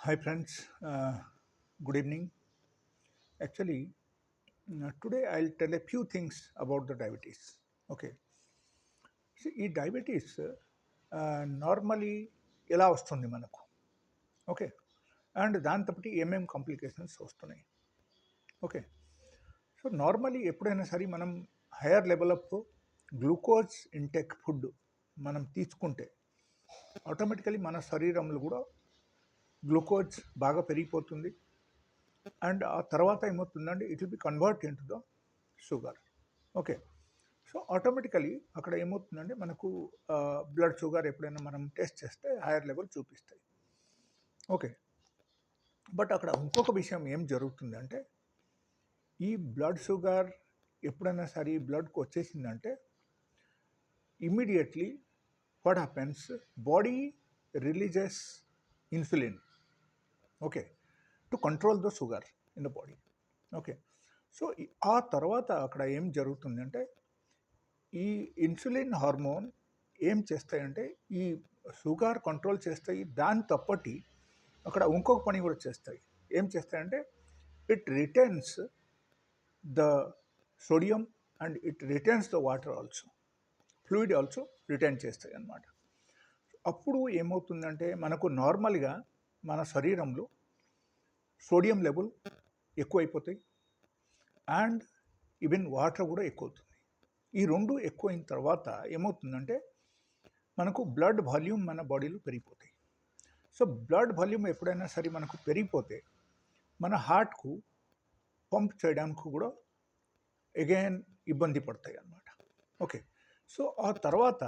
Hi, friends. Uh, good evening. Actually, uh, today I'll tell a few things about the diabetes. Okay. See, ఈ diabetes normally uh, ఎలా వస్తుంది మనకు okay and దాంతోపాటు ఏమేం complications వస్తున్నాయి okay so normally ఎప్పుడైనా సరే మనం higher level of glucose intake food మనం తీసుకుంటే ఆటోమేటికలీ మన శరీరంలో కూడా గ్లూకోజ్ బాగా పెరిగిపోతుంది. అండ్ ఆ తర్వాత ఏమవుతుందంటే it will be convert in to the sugar. Okay. So automatically అక్కడ ఏమవుతుందంటే మనకు బ్లడ్ షుగర్ ఎప్పుడైనా మనం టెస్ట్ చేస్తే హైయర్ లెవెల్ చూపిస్తాయి. ఓకే. బట్ అక్కడ ఇంకొక విషయం ఏం జరుగుతుందంటే ఈ బ్లడ్ షుగర్ ఎప్పుడైనా సరే బ్లడ్కి వచ్చేసిందంటే immediately what happens body releases insulin. Okay to control the sugar in the body okay so ఆ తర్వాత అక్కడ ఏం జరుగుతుందంటే ఈ ఇన్సులిన్ హార్మోన్ ఏం చేస్తాయంటే ఈ షుగర్ కంట్రోల్ చేస్తాయి. దాని తప్పటి అక్కడ ఇంకొక పని కూడా చేస్తాయి. ఏం చేస్తాయంటే it returns the sodium and it returns the water also fluid also return చేస్తాయి అన్నమాట. అప్పుడు ఏమవుతుందంటే మనకు నార్మల్గా మన శరీరంలో సోడియం లెవెల్ ఎక్కువైపోతాయి. అండ్ ఈవెన్ వాటర్ కూడా ఎక్కువ అవుతుంది ఈ రెండు ఎక్కువైన తర్వాత ఏమవుతుందంటే మనకు బ్లడ్ వాల్యూమ్ మన బాడీలో పెరిగిపోతాయి. సో బ్లడ్ వాల్యూమ్ ఎప్పుడైనా సరే మనకు పెరిగిపోతే మన హార్ట్కు పంప్ చేయడానికి కూడా అగైన్ ఇబ్బంది పడతాయి అన్నమాట. ఓకే. సో ఆ తర్వాత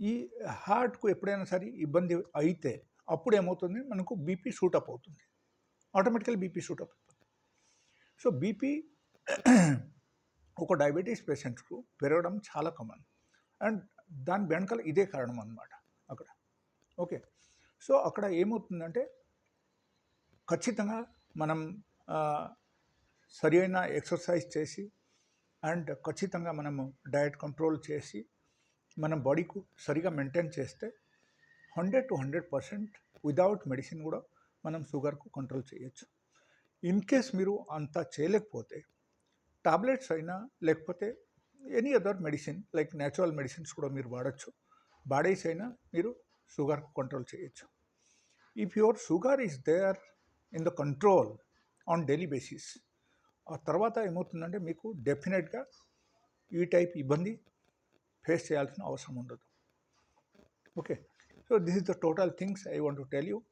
ఈ హార్ట్కు ఎప్పుడైనా సరే ఇబ్బంది అయితే అప్పుడు ఏమవుతుంది మనకు బీపీ షూటప్ అవుతుంది. ఆటోమేటికల్ బీపీ షూట్ అయిపోతుంది సో బీపీ ఒక డయాబెటీస్ పేషెంట్కు పెరగడం చాలా కామన్ అండ్ దాని వెనకాల ఇదే కారణం అనమాట అక్కడ. ఓకే సో అక్కడ ఏమవుతుందంటే ఖచ్చితంగా మనం సరి అయిన ఎక్సర్సైజ్ చేసి అండ్ ఖచ్చితంగా మనము డయట్ కంట్రోల్ చేసి మన బాడీకు సరిగా మెయింటైన్ చేస్తే hundred to hundred percent without medicine కూడా మనం షుగర్కు కంట్రోల్ చేయొచ్చు. ఇన్ కేస్ మీరు అంత చేయలేకపోతే టాబ్లెట్స్ అయినా లేకపోతే any other medicine like natural medicines కూడా మీరు వాడచ్చు. బాడీస్ అయినా మీరు షుగర్కు కంట్రోల్ చేయొచ్చు. If your sugar is there in the control on daily basis ఆ తర్వాత ఏమవుతుందంటే మీకు డెఫినెట్గా ఈ టైప్ ఇబ్బంది ఫేస్ చేయాల్సిన అవసరం ఉండదు. Okay? So this is the total things I want to tell you.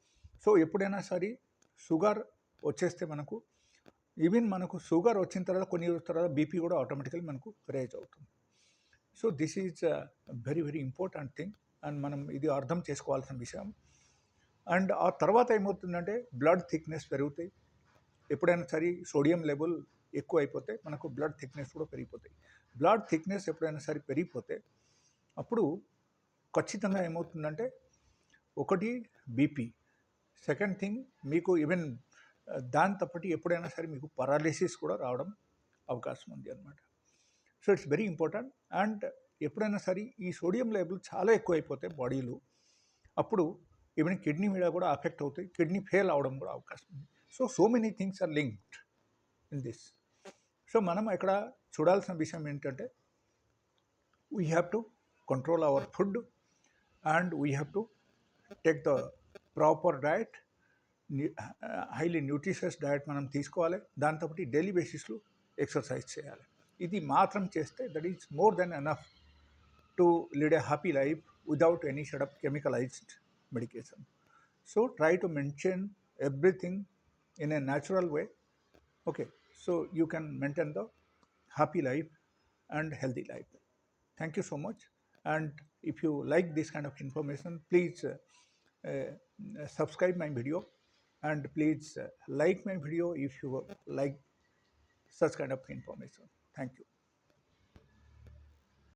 So ఎప్పుడైనా సరే షుగర్ వచ్చేస్తే మనకు ఈవెన్ మనకు షుగర్ వచ్చిన తర్వాత కొన్ని రోజుల తర్వాత బీపీ కూడా ఆటోమేటికల్ మనకు రేజ్ అవుతుంది. So this is very very important thing and మనం ఇది అర్థం చేసుకోవాల్సిన విషయం. అండ్ ఆ తర్వాత ఏమవుతుందంటే బ్లడ్ థిక్నెస్ పెరుగుతాయి. ఎప్పుడైనా సరే సోడియం లెవెల్ ఎక్కువ అయిపోతే మనకు బ్లడ్ థిక్నెస్ కూడా పెరిగిపోతాయి. బ్లడ్ థిక్నెస్ ఎప్పుడైనా సరే పెరిగిపోతే అప్పుడు ఖచ్చితంగా ఏమవుతుందంటే ఒకటి బీపీ సెకండ్ థింగ్ మీకు ఈవెన్ దాంతోపాటు ఎప్పుడైనా సరే మీకు పరాలిసిస్ కూడా రావడం అవకాశం ఉంది అనమాట so it's very important. And ఎప్పుడైనా సరే ఈ సోడియం లెవెల్ చాలా ఎక్కువ అయిపోతాయి బాడీలో. అప్పుడు ఈవెన్ కిడ్నీ మీద కూడా అఫెక్ట్ అవుతాయి కిడ్నీ ఫెయిల్ అవడం కూడా అవకాశం ఉంది. So so many things are linked in this. So మనం ఇక్కడ చూడాల్సిన విషయం ఏంటంటే we have to control our food and we have to take the proper diet highly nutritious diet మనం తీసుకోవాలి. దాంతో డైలీ బేసిస్లో ఎక్సర్సైజ్ చేయాలి. ఇది మాత్రం చేస్తే that is more than enough to lead a happy life without any shut up chemicalized medication. So try to maintain everything in a natural way. Okay. So you can maintain the happy life and healthy life. Thank you so much. And if you like this kind of information please subscribe my video and please uh, like my video if you like such kind of information. Thank you.